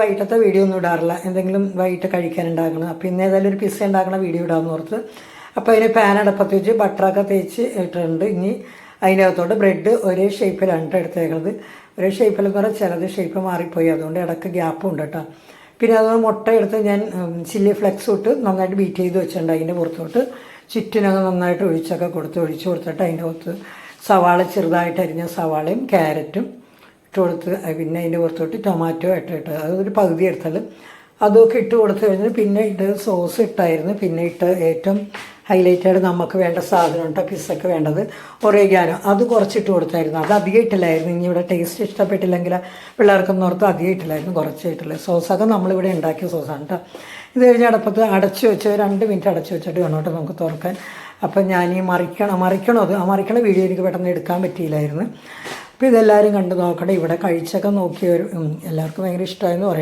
വൈകിട്ടത്തെ വീഡിയോ ഒന്നും ഇടാറില്ല. എന്തെങ്കിലും വൈകിട്ട് കഴിക്കാൻ ഉണ്ടാക്കണം അപ്പോൾ ഇന്ന് ഏതായാലും ഒരു പിസ്സ ഉണ്ടാക്കണ വീഡിയോ ഇടാമെന്ന് ഓർത്ത്. അപ്പോൾ അതിന് പാൻ അടപ്പത്ത് വെച്ച് ബട്ടറൊക്കെ തേച്ച് ഇട്ടിട്ടുണ്ട്. ഇനി അതിനകത്തോട്ട് ബ്രെഡ് ഒരേ ഷേപ്പിലാണ് എടുത്തേക്കുന്നത് ഒരേ ഷേപ്പിൽ പറഞ്ഞാൽ ചിലത് ഷേപ്പ് മാറിപ്പോയി. അതുകൊണ്ട് ഇടയ്ക്ക് ഗ്യാപ്പും ഉണ്ട് കേട്ടോ പിന്നെ അതുപോലെ മുട്ട എടുത്ത് ഞാൻ ചില്ലി ഫ്ലെക്സ് ഇട്ട് നന്നായിട്ട് ബീറ്റ് ചെയ്ത് വെച്ചിട്ടുണ്ട് അതിന്റെ പുറത്തോട്ട്. ചുറ്റിനൊക്കെ നന്നായിട്ട് ഒഴിച്ചൊക്കെ കൊടുത്ത് ഒഴിച്ച് കൊടുത്തിട്ട് അതിന്റെ പുറത്ത് സവാള ചെറുതായിട്ട് അരിഞ്ഞ സവാളയും ക്യാരറ്റും ഇട്ട് കൊടുത്ത് പിന്നെ അതിന്റെ പുറത്തോട്ട് ടൊമാറ്റോ ഇട്ട് ഇട്ട് അതൊരു പകുതി എടുത്താൽ അതൊക്കെ ഇട്ട് കൊടുത്ത് കഴിഞ്ഞാൽ പിന്നെ ഇട്ട് സോസ് ഇട്ടായിരുന്നു. പിന്നെ ഇട്ട് ഏറ്റവും ഹൈലൈറ്റായിട്ട് നമുക്ക് വേണ്ട സാധനം ഉണ്ടോ പിസ്സക്ക് വേണ്ടത്. ഒറേഗാനോ അത് കുറച്ചിട്ട് കൊടുത്തായിരുന്നു. അത് അധികം ഇട്ടില്ലായിരുന്നു. ഇനി ഇവിടെ ടേസ്റ്റ് ഇഷ്ടപ്പെട്ടില്ലെങ്കിൽ പിള്ളേർക്കൊന്നും ഓർത്ത് അധികം ഇട്ടില്ലായിരുന്നു കുറച്ച് ഇട്ടില്ല സോസൊക്കെ നമ്മളിവിടെ ഉണ്ടാക്കിയ സോസാണ് കേട്ടോ. ഇത് കഴിഞ്ഞ് അടപ്പത്ത് അടച്ചു വെച്ച് രണ്ട് മിനിറ്റ് അടച്ചു വെച്ചിട്ട് വേണം കേട്ടോ നമുക്ക് തുറക്കാൻ. അപ്പം ഞാൻ ഈ മറിക്കണം മറിക്കണോ അത്? ആ മറിക്കണ വീഡിയോ എനിക്ക് പെട്ടെന്ന് എടുക്കാൻ പറ്റിയില്ലായിരുന്നു. അപ്പോൾ ഇതെല്ലാവരും കണ്ടു നോക്കട്ടെ. ഇവിടെ കഴിച്ചൊക്കെ നോക്കിയവരും എല്ലാവർക്കും ഭയങ്കര ഇഷ്ടമായെന്ന് പറയും.